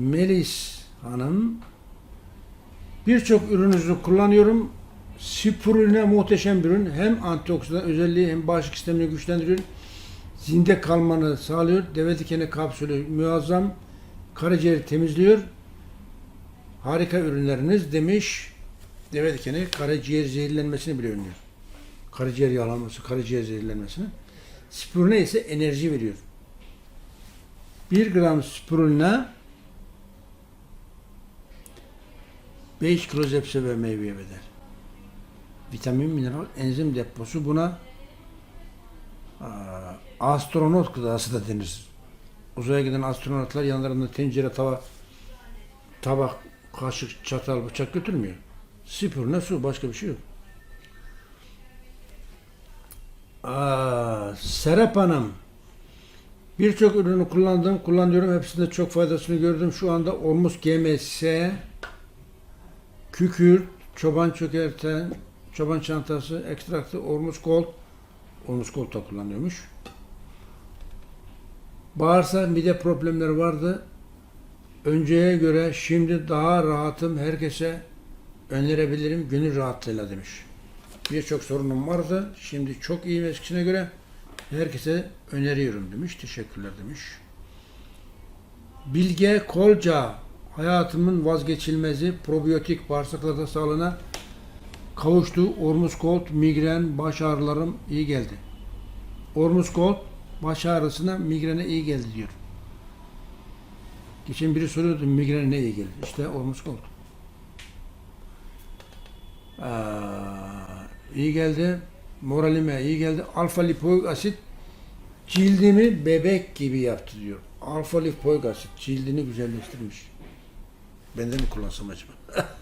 Melis Hanım birçok ürününüzü kullanıyorum. Spirulina muhteşem bir ürün. Hem antioksidan özelliği hem bağışıklık sistemini güçlendiriyor. Zinde kalmanı sağlıyor. Deve dikeni kapsülü muazzam. Karaciğeri temizliyor. Harika ürünleriniz demiş. Deve dikeni karaciğer zehirlenmesini bile önlüyor. Karaciğer yağlanması, karaciğer zehirlenmesini. Spirulina ise enerji veriyor. 1 gram spirulina 5 kilo zepse ve meyveye bedel. Vitamin, mineral, enzim deposu buna astronot gıdası da denir. Uzaya giden astronotlar yanlarında tencere, tava, tabak, kaşık, çatal, bıçak götürmüyor. Spirulina su, başka bir şey yok. Aa, Serap Hanım. Birçok ürünü kullandım, kullanıyorum. Hepsinde çok faydasını gördüm. Şu anda Ormus GMS, kükürt, çoban çökerten, çoban çantası, ekstraktı, Ormus Gold. Ormus Gold da kullanıyormuş. Bağırsak mide problemleri vardı. Önceye göre şimdi daha rahatım. Herkese önerebilirim gönül rahatlığıyla demiş. Birçok sorunum vardı. Şimdi çok iyiyim eskisine göre. Herkese öneriyorum demiş. Teşekkürler demiş. Bilge Kolca hayatımın vazgeçilmezi probiyotik bağırsaklarda sağlığına kavuştu. Ormus Gold migren baş ağrılarım iyi geldi. Ormus Gold baş ağrısına migrene iyi geldi diyor. Geçen biri soruyordu migrene ne iyi geldi. İşte Ormus Gold. Aa, iyi geldi. Moralime iyi geldi. Alfa lipoik asit cildimi bebek gibi yaptı diyor. Alfa lipoik asit cildini güzelleştirmiş. Ben de mi kullansam acaba?